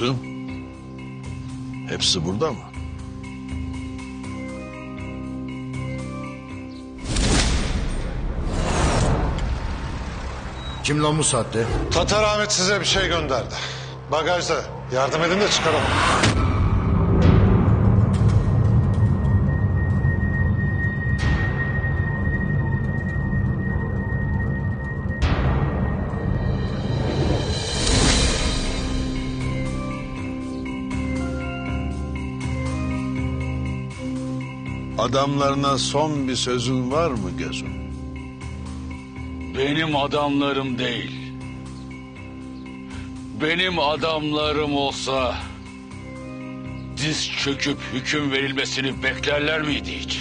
Gözüm. Hepsi burada mı? Kim lan bu saatte? Tatar Ahmet size bir şey gönderdi. Bagajda. Yardım edin de çıkaralım. Adamlarına son bir sözün var mı gözüm? Benim adamlarım değil. Benim adamlarım olsa diz çöküp hüküm verilmesini beklerler miydi hiç?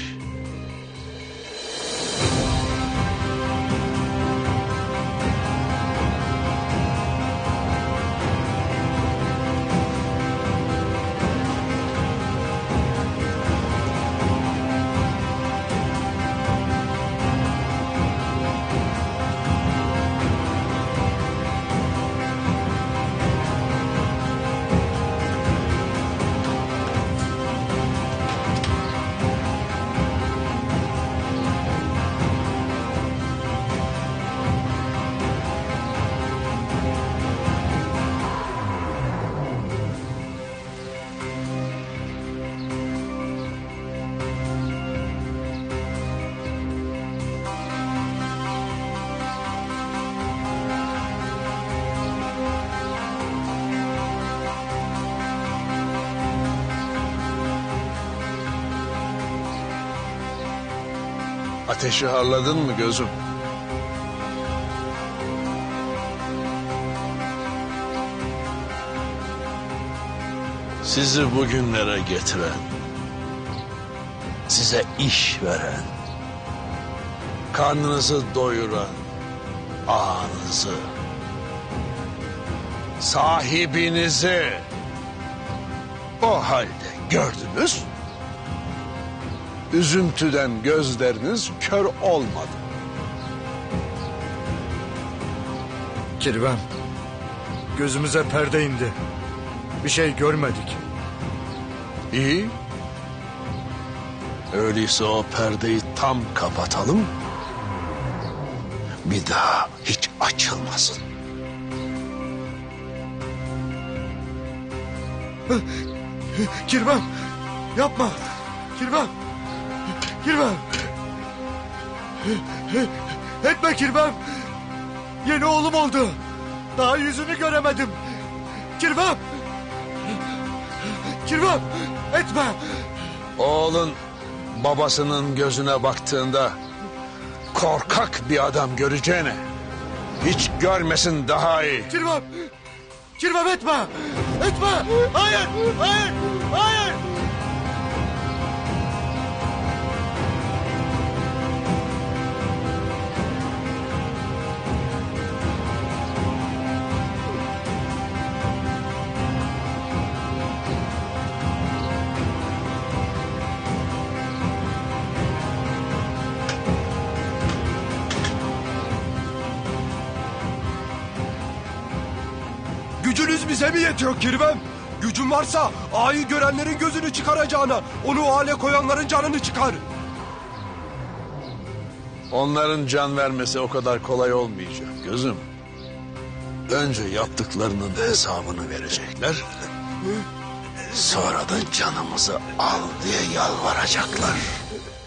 Ateşi harladın mı gözüm? Sizi bugünlere getiren, size iş veren, karnınızı doyuran ağanızı, sahibinizi o halde gördünüz. Üzüntüden gözleriniz kör olmadı. Kirvem. Gözümüze perde indi. Bir şey görmedik. İyi. Öyleyse o perdeyi tam kapatalım. Bir daha hiç açılmasın. Kirvem. Yapma. Kirvem. Kirvem. Etme Kirvem. Yeni oğlum oldu. Daha yüzünü göremedim. Kirvem. Kirvem. Etme. Oğlun babasının gözüne baktığında korkak bir adam göreceğine hiç görmesin daha iyi. Kirvem. Kirvem etme. Etme. Hayır. Hayır. Hayır. Gücünüz bize mi yetiyor Kirvem? Gücün varsa ağayı görenlerin gözünü çıkaracağına onu hale koyanların canını çıkar. Onların can vermesi o kadar kolay olmayacak gözüm. Önce yaptıklarının hesabını verecekler. Sonra da canımızı al diye yalvaracaklar.